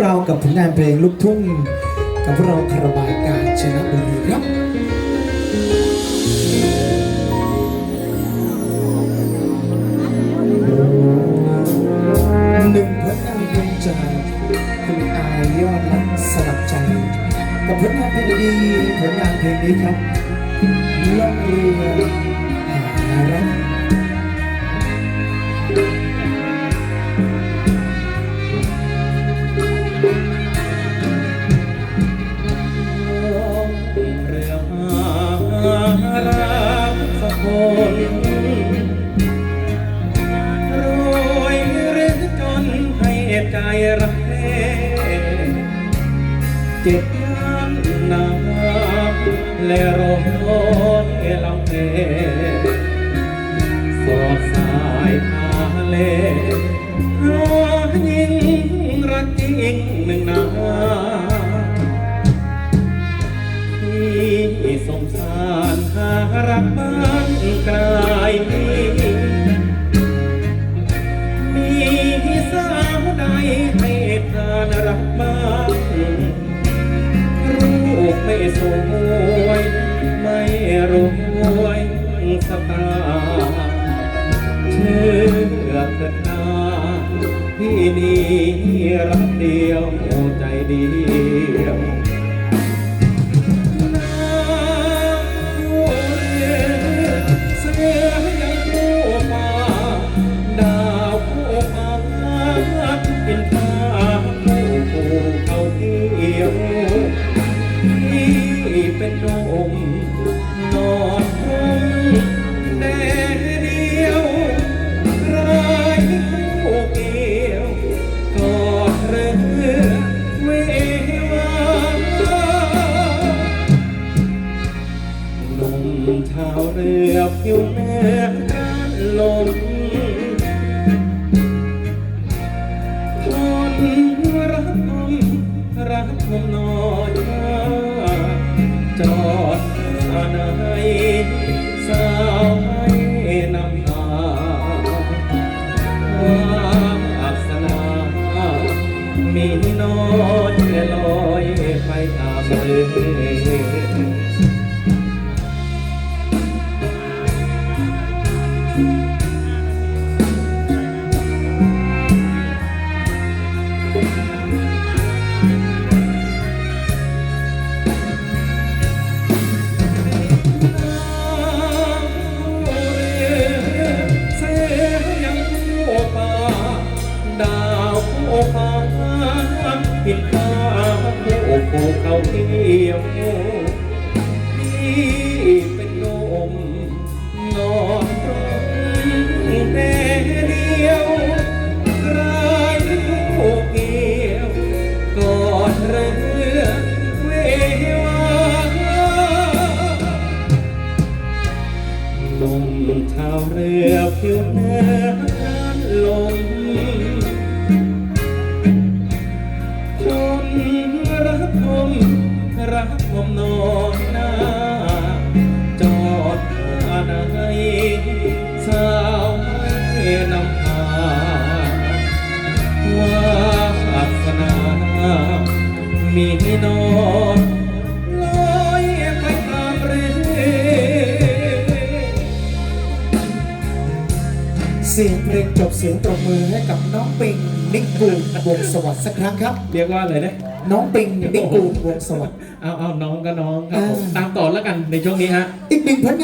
เรากับผลงานเพลงลูกทุ่ง กับพวกเราคาราบาการชนะบุรีครับหนึ่งผลงานเพลงจากคุณอายยอดรักสลักใจ กับผลงานเพลงดีผลงานเพลงนี้ครับล่องเรือ เจ็บน้ำหนาและร้อนลำเพสอดสายทาเลหายิงรักจริง สวย ไม่รวยสตางเชื่อเถิดนาพี่นี่รักเดียวใจเดียว เป็นลมนอนห้องแดดเดียวรายคู่เกี่ยวกอดเรือเววาหนุ่มชาวเรือผิวเนื้อการลม ผิดฟ้าคู่คู่เขาเที่ยวที่เป็นลมนอนร้องแต่เดียวรายคู่เกี่ยวกอดเรือเววาหนุ่มชาเรือผิวเนื้อการลม สนา มีนอนลอยไปตามเรือเสียงเพลงจบเสียงตบมือให้กับน้องปิงนิกกูลวงสวัสดิ์สักครั้งครับ เรียกว่าอะไรนะน้องปิงนิกกูลวงสวัสดิ์เอาเอาน้องก็น้องครับผมอ่าตามต่อแล้วกันในช่วงนี้ฮะอีกหนึ่งผลงาน